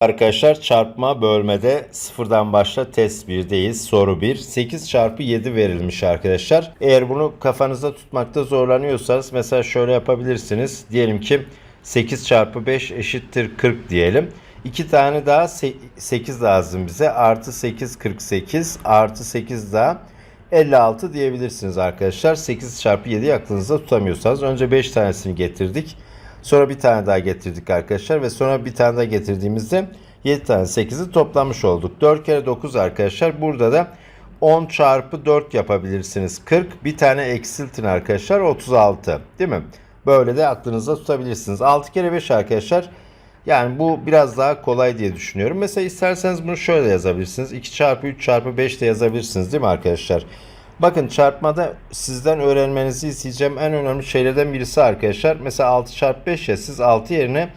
Arkadaşlar çarpma bölmede sıfırdan başla test 1'deyiz. Soru 1. 8 çarpı 7 verilmiş arkadaşlar. Eğer bunu kafanızda tutmakta zorlanıyorsanız mesela şöyle yapabilirsiniz. Diyelim ki 8 çarpı 5 eşittir 40 diyelim. 2 tane daha 8 lazım bize. Artı 8 48 artı 8 daha 56 diyebilirsiniz arkadaşlar. 8 çarpı 7'yi aklınızda tutamıyorsanız. Önce 5 tanesini getirdik. Sonra bir tane daha getirdik arkadaşlar ve sonra bir tane daha getirdiğimizde 7 tane 8'i toplamış olduk. 4 kere 9 arkadaşlar. Burada da 10 çarpı 4 yapabilirsiniz. 40. Bir tane eksiltin arkadaşlar. 36. Değil mi? Böyle de aklınızda tutabilirsiniz. 6 kere 5 arkadaşlar. Yani bu biraz daha kolay diye düşünüyorum. Mesela isterseniz bunu şöyle yazabilirsiniz. 2 çarpı 3 çarpı 5 de yazabilirsiniz değil mi arkadaşlar? Bakın çarpmada sizden öğrenmenizi isteyeceğim en önemli şeylerden birisi arkadaşlar. Mesela 6 çarpı 5 ya siz 6 yerine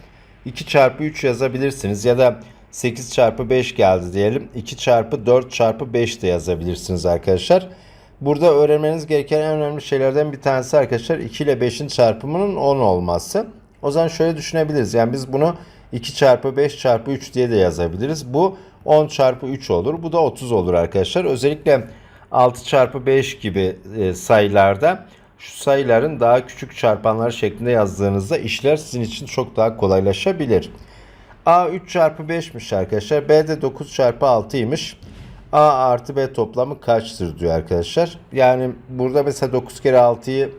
2 çarpı 3 yazabilirsiniz. Ya da 8 çarpı 5 geldi diyelim. 2 çarpı 4 çarpı 5 de yazabilirsiniz arkadaşlar. Burada öğrenmeniz gereken en önemli şeylerden bir tanesi arkadaşlar 2 ile 5'in çarpımının 10 olması. O zaman şöyle düşünebiliriz. Yani biz bunu 2 çarpı 5 çarpı 3 diye de yazabiliriz. Bu 10 çarpı 3 olur. Bu da 30 olur arkadaşlar. Özellikle 6 çarpı 5 gibi e, sayılarda şu sayıların daha küçük çarpanlar şeklinde yazdığınızda işler sizin için çok daha kolaylaşabilir. A 3 çarpı 5'miş arkadaşlar. B de 9 çarpı 6'ymış. A artı B toplamı kaçtır diyor arkadaşlar. Yani burada mesela 9 kere 6'yı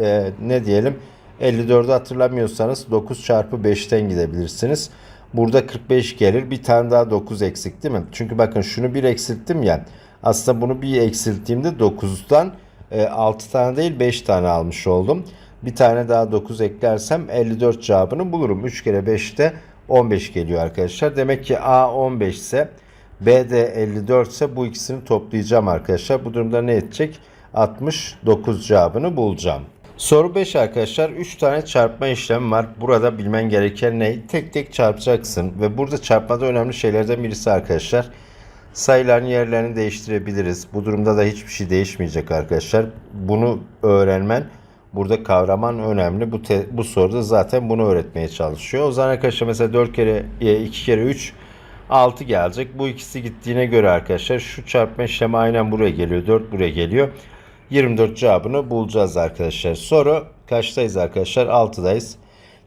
e, ne diyelim 54'ü hatırlamıyorsanız 9 çarpı 5'ten gidebilirsiniz. Burada 45 gelir. Bir tane daha 9 eksik değil mi? Çünkü bakın şunu bir eksilttim ya. Aslında bunu bir eksilttiğimde 9'dan 6 tane değil 5 tane almış oldum. Bir tane daha 9 eklersem 54 cevabını bulurum. 3 kere 5 de 15 geliyor arkadaşlar. Demek ki A 15 ise B de 54 ise bu ikisini toplayacağım arkadaşlar. Bu durumda ne edecek? 69 cevabını bulacağım. Soru 5 arkadaşlar. 3 tane çarpma işlemi var. Burada bilmen gereken ne? Tek tek çarpacaksın. Ve burada çarpmada önemli şeylerden birisi arkadaşlar. Sayıların yerlerini değiştirebiliriz. Bu durumda da hiçbir şey değişmeyecek arkadaşlar. Bunu öğrenmen, burada kavraman önemli. Bu te, bu soruda zaten bunu öğretmeye çalışıyor. O zaman arkadaşlar mesela 4 kere 2 kere 3 6 gelecek. Bu ikisi gittiğine göre arkadaşlar şu çarpma işlemi aynen buraya geliyor. 4 buraya geliyor. 24 cevabını bulacağız arkadaşlar. Soru kaçtayız arkadaşlar? 6'dayız.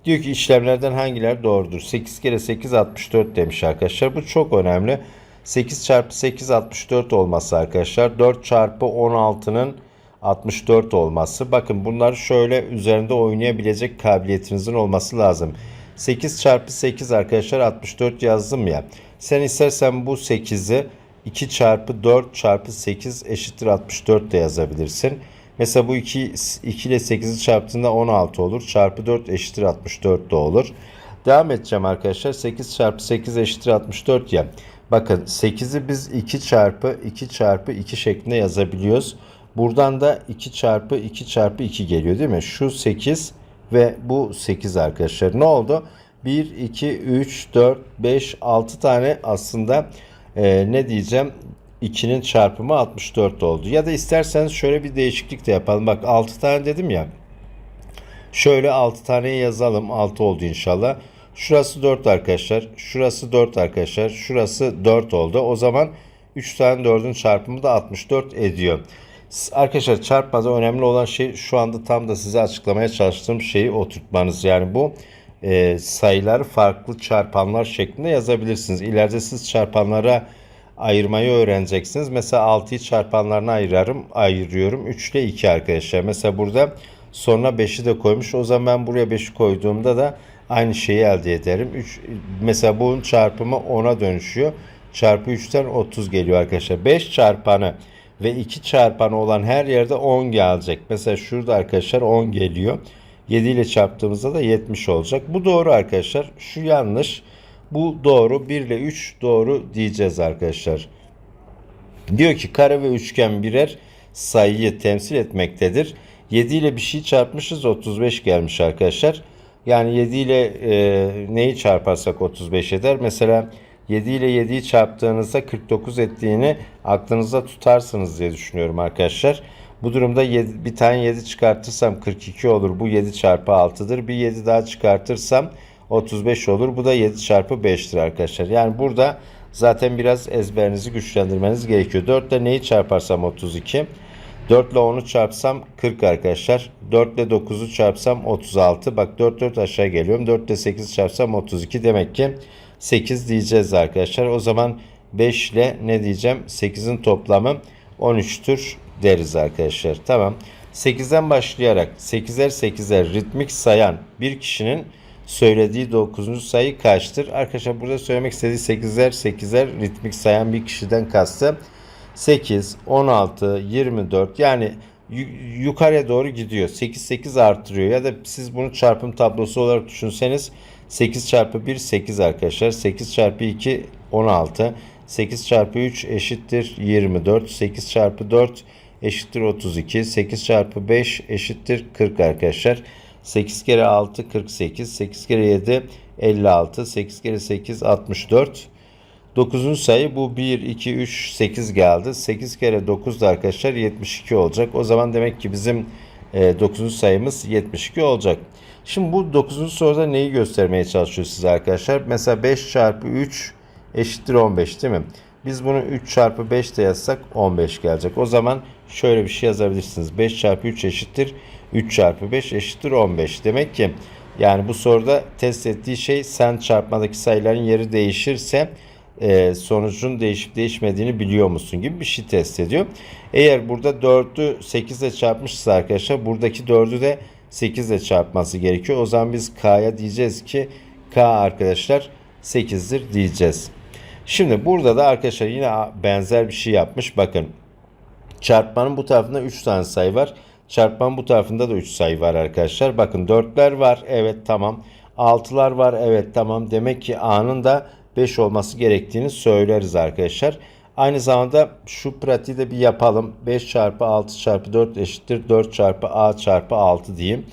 Diyor ki işlemlerden hangiler doğrudur? 8 kere 8 64 demiş arkadaşlar. Bu çok önemli. 8 çarpı 8 64 olması arkadaşlar. 4 çarpı 16'nın 64 olması. Bakın bunlar şöyle üzerinde oynayabilecek kabiliyetinizin olması lazım. 8 çarpı 8 arkadaşlar 64 yazdım ya. Sen istersen bu 8'i 2 çarpı 4 çarpı 8 eşittir 64 de yazabilirsin. Mesela bu 2, 2 ile 8'i çarptığında 16 olur. Çarpı 4 eşittir 64 de olur. Devam edeceğim arkadaşlar. 8 çarpı 8 eşittir 64 ya. Bakın 8'i biz 2 çarpı 2 çarpı 2 şeklinde yazabiliyoruz. Buradan da 2 çarpı 2 çarpı 2 geliyor değil mi? Şu 8 ve bu 8 arkadaşlar. Ne oldu? 1, 2, 3, 4, 5, 6 tane aslında e, ne diyeceğim 2'nin çarpımı 64 oldu. Ya da isterseniz şöyle bir değişiklik de yapalım. Bak 6 tane dedim ya. Şöyle 6 tane yazalım. 6 oldu inşallah. Şurası 4 arkadaşlar. Şurası 4 arkadaşlar. Şurası 4 oldu. O zaman 3 tane 4'ün çarpımı da 64 ediyor. Arkadaşlar çarpmada önemli olan şey şu anda tam da size açıklamaya çalıştığım şeyi oturtmanız. Yani bu e, sayılar farklı çarpanlar şeklinde yazabilirsiniz. İleride siz çarpanlara ayırmayı öğreneceksiniz. Mesela 6'yı çarpanlarına ayırarım, ayırıyorum. 3 ile 2 arkadaşlar. Mesela burada sonra 5'i de koymuş. O zaman ben buraya 5'i koyduğumda da aynı şeyi elde ederim. 3 mesela bunun çarpımı 10'a dönüşüyor. Çarpı 3'ten 30 geliyor arkadaşlar. 5 çarpanı ve 2 çarpanı olan her yerde 10 gelecek. Mesela şurada arkadaşlar 10 geliyor. 7 ile çarptığımızda da 70 olacak. Bu doğru arkadaşlar. Şu yanlış. Bu doğru. 1 ile 3 doğru diyeceğiz arkadaşlar. Diyor ki kare ve üçgen birer sayıyı temsil etmektedir. 7 ile bir şey çarpmışız 35 gelmiş arkadaşlar. Yani 7 ile e, neyi çarparsak 35 eder. Mesela 7 ile 7'yi çarptığınızda 49 ettiğini aklınızda tutarsınız diye düşünüyorum arkadaşlar. Bu durumda 7, bir tane 7 çıkartırsam 42 olur. Bu 7 çarpı 6'dır. Bir 7 daha çıkartırsam 35 olur. Bu da 7 çarpı 5'tir arkadaşlar. Yani burada zaten biraz ezberinizi güçlendirmeniz gerekiyor. 4 ile neyi çarparsam 32. 4 ile 10'u çarpsam 40 arkadaşlar. 4 ile 9'u çarpsam 36. Bak 4 4 aşağı geliyorum. 4 ile 8 çarpsam 32. Demek ki 8 diyeceğiz arkadaşlar. O zaman 5 ile ne diyeceğim? 8'in toplamı 13'tür deriz arkadaşlar. Tamam. 8'den başlayarak 8'er 8'er ritmik sayan bir kişinin söylediği 9. sayı kaçtır? Arkadaşlar burada söylemek istediği 8'er 8'er ritmik sayan bir kişiden kastı 8, 16, 24 yani yu- yukarıya doğru gidiyor. 8 8 artırıyor ya da siz bunu çarpım tablosu olarak düşünseniz 8 çarpı 1 8 arkadaşlar. 8 çarpı 2 16. 8 çarpı 3 eşittir 24. 8 çarpı 4 eşittir 32. 8 çarpı 5 eşittir 40 arkadaşlar. 8 kere 6 48. 8 kere 7 56. 8 kere 8 64. 9. sayı bu 1, 2, 3, 8 geldi. 8 kere 9 da arkadaşlar 72 olacak. O zaman demek ki bizim e, 9. sayımız 72 olacak. Şimdi bu 9. soruda neyi göstermeye çalışıyor size arkadaşlar? Mesela 5 çarpı 3 eşittir 15 değil mi? Biz bunu 3 çarpı 5 de yazsak 15 gelecek. O zaman şöyle bir şey yazabilirsiniz. 5 çarpı 3 eşittir 3 çarpı 5 eşittir 15. Demek ki yani bu soruda test ettiği şey sen çarpmadaki sayıların yeri değişirse e, sonucun değişip değişmediğini biliyor musun gibi bir şey test ediyor. Eğer burada 4'ü 8 ile çarpmışsa arkadaşlar buradaki 4'ü de 8 ile çarpması gerekiyor. O zaman biz K'ya diyeceğiz ki K arkadaşlar 8'dir diyeceğiz. Şimdi burada da arkadaşlar yine benzer bir şey yapmış. Bakın çarpmanın bu tarafında 3 tane sayı var. Çarpmanın bu tarafında da 3 sayı var arkadaşlar. Bakın 4'ler var. Evet tamam. 6'lar var. Evet tamam. Demek ki A'nın da 5 olması gerektiğini söyleriz arkadaşlar. Aynı zamanda şu pratiği de bir yapalım. 5 çarpı 6 çarpı 4 eşittir 4 çarpı A çarpı 6 diyeyim.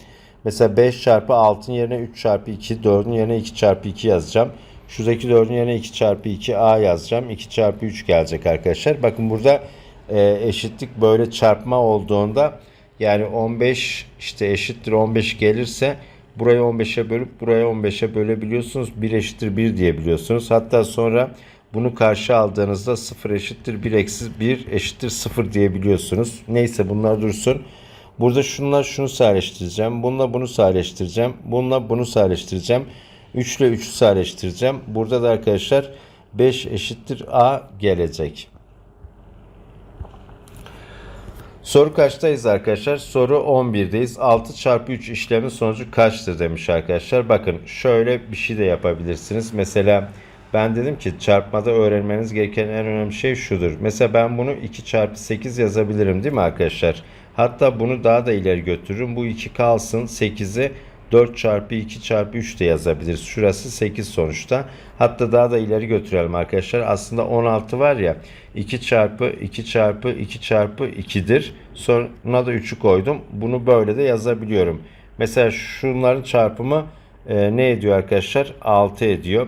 Mesela 5 çarpı 6'ın yerine 3 çarpı 2, 4'ün yerine 2 çarpı 2 yazacağım. Şuradaki 4'ün yerine 2 çarpı 2 A yazacağım. 2 çarpı 3 gelecek arkadaşlar. Bakın burada e, eşitlik böyle çarpma olduğunda yani 15 işte eşittir 15 gelirse burayı 15'e bölüp burayı 15'e bölebiliyorsunuz. 1 eşittir 1 diyebiliyorsunuz. Hatta sonra bunu karşı aldığınızda 0 eşittir 1 eksi 1 eşittir 0 diyebiliyorsunuz. Neyse bunlar dursun. Burada şunlar şunu sadeleştireceğim. Bununla bunu sadeleştireceğim. Bununla bunu sadeleştireceğim. 3 ile 3'ü sadeleştireceğim. Burada da arkadaşlar 5 eşittir A gelecek. Soru kaçtayız arkadaşlar? Soru 11'deyiz. 6 çarpı 3 işlemin sonucu kaçtır demiş arkadaşlar. Bakın şöyle bir şey de yapabilirsiniz. Mesela ben dedim ki çarpmada öğrenmeniz gereken en önemli şey şudur. Mesela ben bunu 2 çarpı 8 yazabilirim değil mi arkadaşlar? Hatta bunu daha da ileri götürürüm. Bu 2 kalsın 8'i 4 çarpı 2 çarpı 3 de yazabiliriz. Şurası 8 sonuçta. Hatta daha da ileri götürelim arkadaşlar. Aslında 16 var ya 2 çarpı 2 çarpı 2 çarpı 2'dir. Sonra da 3'ü koydum. Bunu böyle de yazabiliyorum. Mesela şunların çarpımı e, ne ediyor arkadaşlar? 6 ediyor.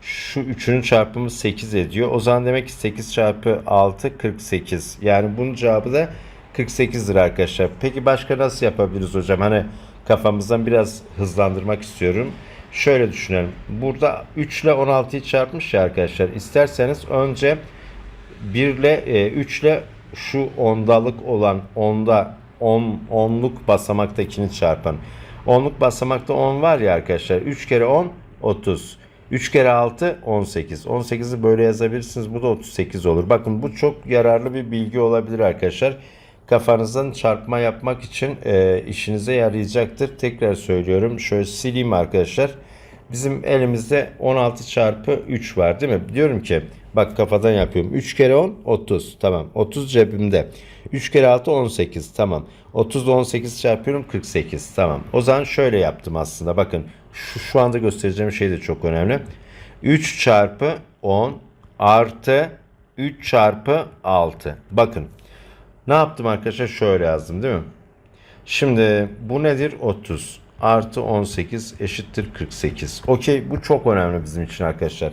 Şu üçünün çarpımı 8 ediyor. O zaman demek ki 8 çarpı 6 48. Yani bunun cevabı da 48'dir arkadaşlar. Peki başka nasıl yapabiliriz hocam? Hani kafamızdan biraz hızlandırmak istiyorum. Şöyle düşünelim. Burada 3 ile 16'yı çarpmış ya arkadaşlar. İsterseniz önce 1 ile 3 ile şu ondalık olan onda 10 onluk basamaktakini çarpın. Onluk basamakta 10 var ya arkadaşlar. 3 kere 10 30. 3 kere 6 18. 18'i böyle yazabilirsiniz. Bu da 38 olur. Bakın bu çok yararlı bir bilgi olabilir arkadaşlar. Kafanızdan çarpma yapmak için e, işinize yarayacaktır. Tekrar söylüyorum. Şöyle sileyim arkadaşlar. Bizim elimizde 16 çarpı 3 var değil mi? Diyorum ki bak kafadan yapıyorum. 3 kere 10 30 tamam. 30 cebimde. 3 kere 6 18 tamam. 30 ile 18 çarpıyorum 48 tamam. O zaman şöyle yaptım aslında. Bakın şu, şu anda göstereceğim şey de çok önemli. 3 çarpı 10 artı 3 çarpı 6. Bakın ne yaptım arkadaşlar? Şöyle yazdım değil mi? Şimdi bu nedir? 30 artı 18 eşittir 48. Okey bu çok önemli bizim için arkadaşlar.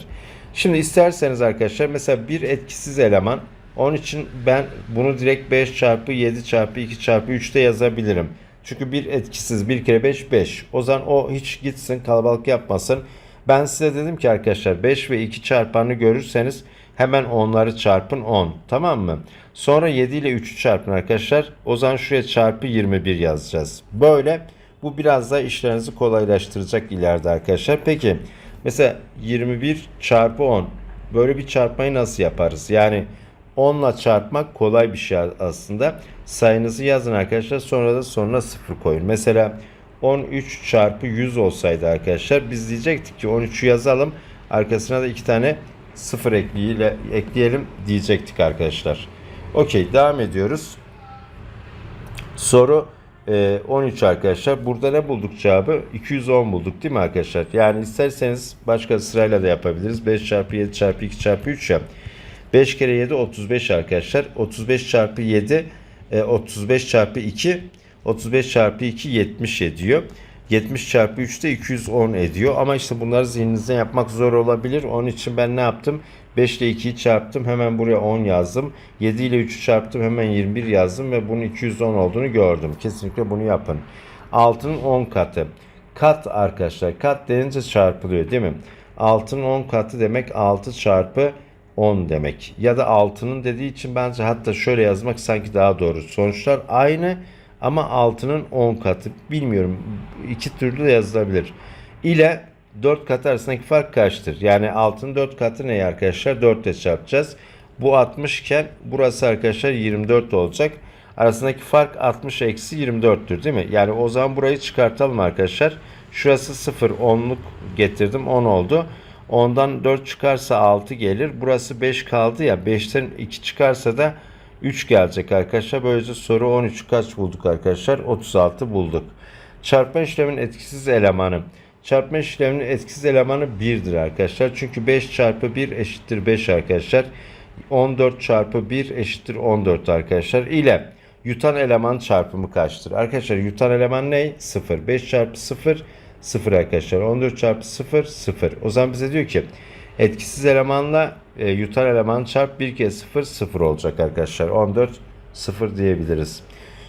Şimdi isterseniz arkadaşlar mesela bir etkisiz eleman onun için ben bunu direkt 5 çarpı 7 çarpı 2 çarpı 3'te yazabilirim. Çünkü bir etkisiz bir kere 5 5. O zaman o hiç gitsin kalabalık yapmasın. Ben size dedim ki arkadaşlar 5 ve 2 çarpanını görürseniz hemen onları çarpın 10. Tamam mı? Sonra 7 ile 3'ü çarpın arkadaşlar. O zaman şuraya çarpı 21 yazacağız. Böyle bu biraz da işlerinizi kolaylaştıracak ileride arkadaşlar. Peki mesela 21 çarpı 10 böyle bir çarpmayı nasıl yaparız? Yani 10 ile çarpmak kolay bir şey aslında. Sayınızı yazın arkadaşlar. Sonra da sonuna 0 koyun. Mesela 13 çarpı 100 olsaydı arkadaşlar biz diyecektik ki 13'ü yazalım. Arkasına da 2 tane 0 ekleyelim, ekleyelim diyecektik arkadaşlar. Okey devam ediyoruz. Soru e, 13 arkadaşlar. Burada ne bulduk cevabı? 210 bulduk değil mi arkadaşlar? Yani isterseniz başka sırayla da yapabiliriz. 5 çarpı 7 çarpı 2 çarpı 3 yap. 5 kere 7 35 arkadaşlar. 35 çarpı 7 e, 35 çarpı 2 35 çarpı 2 70 ediyor. 70 çarpı 3 de 210 ediyor. Ama işte bunları zihninizde yapmak zor olabilir. Onun için ben ne yaptım? 5 ile 2'yi çarptım. Hemen buraya 10 yazdım. 7 ile 3'ü çarptım. Hemen 21 yazdım ve bunun 210 olduğunu gördüm. Kesinlikle bunu yapın. Altının 10 katı. Kat arkadaşlar. Kat denince çarpılıyor değil mi? Altının 10 katı demek 6 çarpı 10 demek. Ya da 6'nın dediği için bence hatta şöyle yazmak sanki daha doğru. Sonuçlar aynı ama 6'nın 10 katı. Bilmiyorum. iki türlü de yazılabilir. İle 4 katı arasındaki fark kaçtır? Yani 6'nın 4 katı ne arkadaşlar? 4 ile çarpacağız. Bu 60 iken burası arkadaşlar 24 olacak. Arasındaki fark 60 eksi 24'tür değil mi? Yani o zaman burayı çıkartalım arkadaşlar. Şurası 0 10'luk getirdim 10 oldu. Ondan 4 çıkarsa 6 gelir. Burası 5 kaldı ya. 5'ten 2 çıkarsa da 3 gelecek arkadaşlar. Böylece soru 13 kaç bulduk arkadaşlar? 36 bulduk. Çarpma işleminin etkisiz elemanı. Çarpma işleminin etkisiz elemanı 1'dir arkadaşlar. Çünkü 5 çarpı 1 eşittir 5 arkadaşlar. 14 çarpı 1 eşittir 14 arkadaşlar. İle yutan eleman çarpımı kaçtır? Arkadaşlar yutan eleman ne? 0. 5 çarpı 0 0 arkadaşlar. 14 çarpı 0 0. O zaman bize diyor ki etkisiz elemanla e, yutan eleman çarp 1 kez 0 0 olacak arkadaşlar. 14 0 diyebiliriz.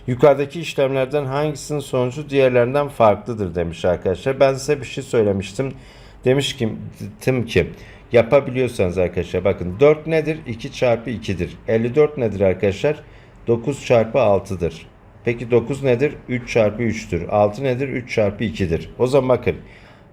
Yukarıdaki işlemlerden hangisinin sonucu diğerlerinden farklıdır demiş arkadaşlar. Ben size bir şey söylemiştim. Demiş ki, tim ki yapabiliyorsanız arkadaşlar bakın 4 nedir? 2 çarpı 2'dir. 54 nedir arkadaşlar? 9 çarpı 6'dır. Peki 9 nedir? 3 çarpı 3'tür. 6 nedir? 3 çarpı 2'dir. O zaman bakın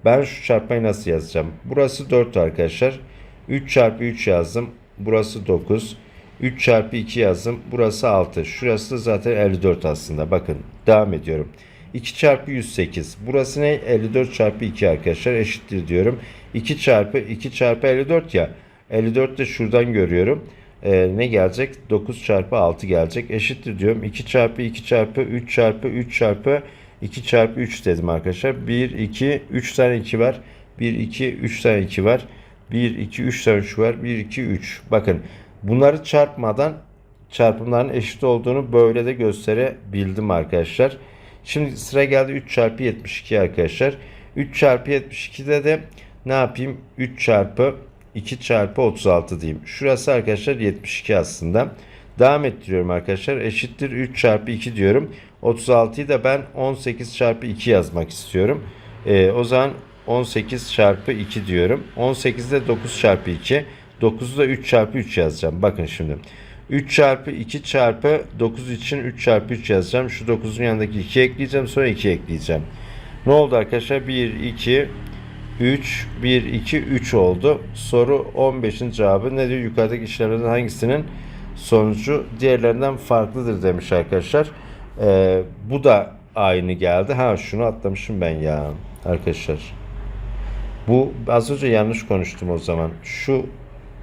ben şu çarpmayı nasıl yazacağım? Burası 4 arkadaşlar. 3 çarpı 3 yazdım. Burası 9. 3 çarpı 2 yazdım. Burası 6. Şurası da zaten 54 aslında. Bakın devam ediyorum. 2 çarpı 108. Burası ne? 54 çarpı 2 arkadaşlar. Eşittir diyorum. 2 çarpı 2 çarpı 54 ya. 54 de şuradan görüyorum. Ee, ne gelecek? 9 çarpı 6 gelecek. Eşittir diyorum. 2 çarpı 2 çarpı 3 çarpı 3 çarpı 2 çarpı 3 dedim arkadaşlar. 1, 2, 3 tane 2 var. 1, 2, 3 tane 2 var. 1, 2, 3 tane şu var. 1, 2, 3. Bakın bunları çarpmadan çarpımların eşit olduğunu böyle de gösterebildim arkadaşlar. Şimdi sıra geldi 3 çarpı 72 arkadaşlar. 3 çarpı 72'de de ne yapayım? 3 çarpı 2 çarpı 36 diyeyim. Şurası arkadaşlar 72 aslında. Devam ettiriyorum arkadaşlar. Eşittir 3 çarpı 2 diyorum. 36'yı da ben 18 çarpı 2 yazmak istiyorum. Ee, o zaman 18 çarpı 2 diyorum. 18'de 9 çarpı 2. 9'u da 3 çarpı 3 yazacağım. Bakın şimdi. 3 çarpı 2 çarpı 9 için 3 çarpı 3 yazacağım. Şu 9'un yanındaki 2 ekleyeceğim. Sonra 2 ekleyeceğim. Ne oldu arkadaşlar? 1, 2, 3, 1, 2, 3 oldu. Soru 15'in cevabı ne diyor? Yukarıdaki işlemlerden hangisinin sonucu diğerlerinden farklıdır demiş arkadaşlar. Ee, bu da aynı geldi. Ha şunu atlamışım ben ya arkadaşlar. Bu az önce yanlış konuştum o zaman. Şu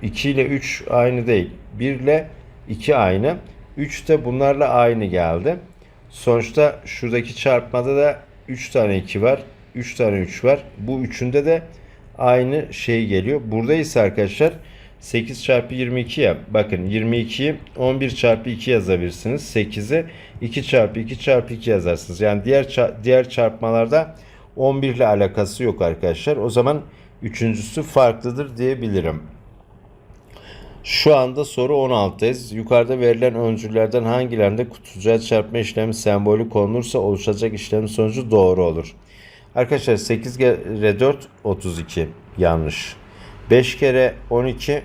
2 ile 3 aynı değil. 1 ile 2 aynı. 3 de bunlarla aynı geldi. Sonuçta şuradaki çarpmada da 3 tane 2 var. 3 tane 3 var. Bu üçünde de aynı şey geliyor. Burada ise arkadaşlar 8 çarpı 22 ya. Bakın 22'yi 11 çarpı 2 yazabilirsiniz. 8'i 2 çarpı 2 çarpı 2 yazarsınız. Yani diğer diğer çarpmalarda 11 ile alakası yok arkadaşlar. O zaman üçüncüsü farklıdır diyebilirim. Şu anda soru 16'dayız. Yukarıda verilen öncüllerden hangilerinde kutucuğa çarpma işlemi sembolü konulursa oluşacak işlemin sonucu doğru olur. Arkadaşlar 8 kere 4 32 yanlış. 5 kere 12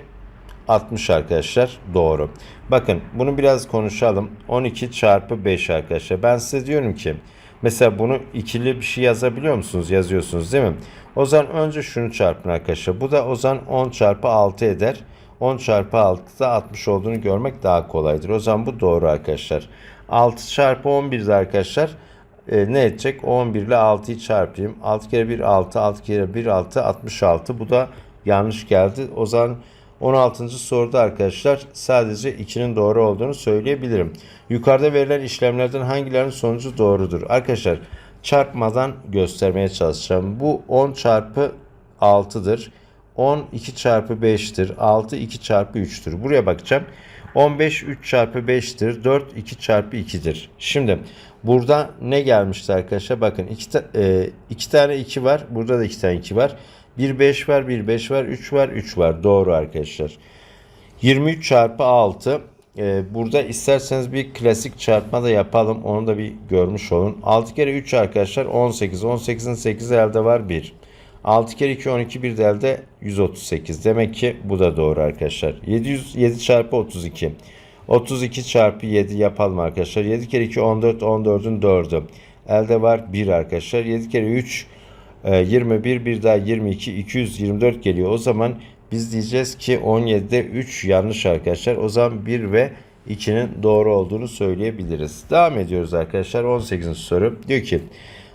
60 arkadaşlar doğru. Bakın bunu biraz konuşalım. 12 çarpı 5 arkadaşlar. Ben size diyorum ki mesela bunu ikili bir şey yazabiliyor musunuz? Yazıyorsunuz değil mi? O zaman önce şunu çarpın arkadaşlar. Bu da o zaman 10 çarpı 6 eder. 10 çarpı 6'da 60 olduğunu görmek daha kolaydır. O zaman bu doğru arkadaşlar. 6 çarpı 11 de arkadaşlar e, ne edecek? 11 ile 6'yı çarpayım. 6 kere 1 6, 6 kere 1 6, 66. Bu da yanlış geldi. O zaman 16. soruda arkadaşlar sadece 2'nin doğru olduğunu söyleyebilirim. Yukarıda verilen işlemlerden hangilerinin sonucu doğrudur? Arkadaşlar çarpmadan göstermeye çalışacağım. Bu 10 çarpı 6'dır. 10 2 çarpı 5'tir. 6 2 çarpı 3'tür. Buraya bakacağım. 15 3 çarpı 5'tir. 4 2 çarpı 2'dir. Şimdi burada ne gelmişti arkadaşlar? Bakın 2 ta, e, iki tane 2 var. Burada da 2 tane 2 var. 1 5 var, 1 5 var, 3 var, 3 var. Doğru arkadaşlar. 23 çarpı 6. Ee, burada isterseniz bir klasik çarpma da yapalım. Onu da bir görmüş olun. 6 kere 3 arkadaşlar 18. 18'in 8 elde var 1. 6 kere 2 12 bir de elde 138. Demek ki bu da doğru arkadaşlar. 707 çarpı 32. 32 çarpı 7 yapalım arkadaşlar. 7 kere 2 14 14'ün 4'ü. Elde var 1 arkadaşlar. 7 kere 3 e, 21 bir daha 22 224 geliyor. O zaman biz diyeceğiz ki 17'de 3 yanlış arkadaşlar. O zaman 1 ve 2'nin doğru olduğunu söyleyebiliriz. Devam ediyoruz arkadaşlar. 18. soru. Diyor ki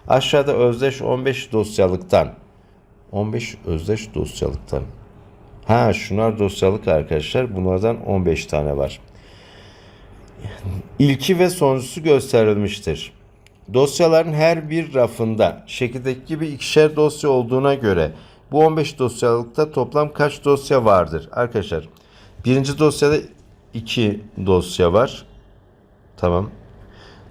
aşağıda özdeş 15 dosyalıktan 15 özdeş dosyalıktan. Ha şunlar dosyalık arkadaşlar. Bunlardan 15 tane var. İlki ve sonuncusu gösterilmiştir. Dosyaların her bir rafında şekildeki gibi ikişer dosya olduğuna göre bu 15 dosyalıkta toplam kaç dosya vardır? Arkadaşlar birinci dosyada 2 dosya var. Tamam.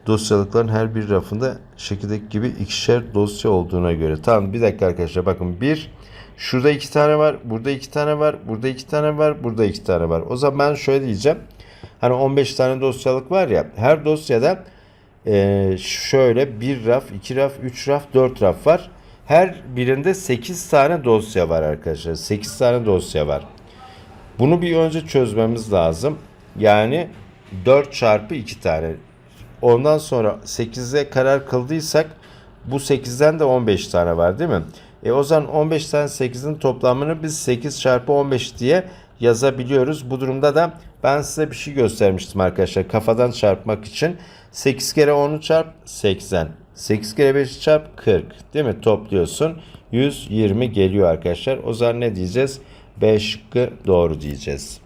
Dosyalıkların her bir rafında şekildeki gibi ikişer dosya olduğuna göre. Tamam bir dakika arkadaşlar bakın bir şurada iki tane var, burada iki tane var, burada iki tane var, burada iki tane var. O zaman ben şöyle diyeceğim. Hani 15 tane dosyalık var ya her dosyada ee, şöyle bir raf, iki raf, üç raf, dört raf var. Her birinde 8 tane dosya var arkadaşlar. 8 tane dosya var. Bunu bir önce çözmemiz lazım. Yani 4 çarpı 2 tane. Ondan sonra 8'e karar kıldıysak bu 8'den de 15 tane var değil mi? E o zaman 15 tane 8'in toplamını biz 8 çarpı 15 diye yazabiliyoruz. Bu durumda da ben size bir şey göstermiştim arkadaşlar kafadan çarpmak için. 8 kere 10'u çarp 80. 8 kere 5'i çarp 40. Değil mi? Topluyorsun. 120 geliyor arkadaşlar. O zaman ne diyeceğiz? B şıkkı doğru diyeceğiz.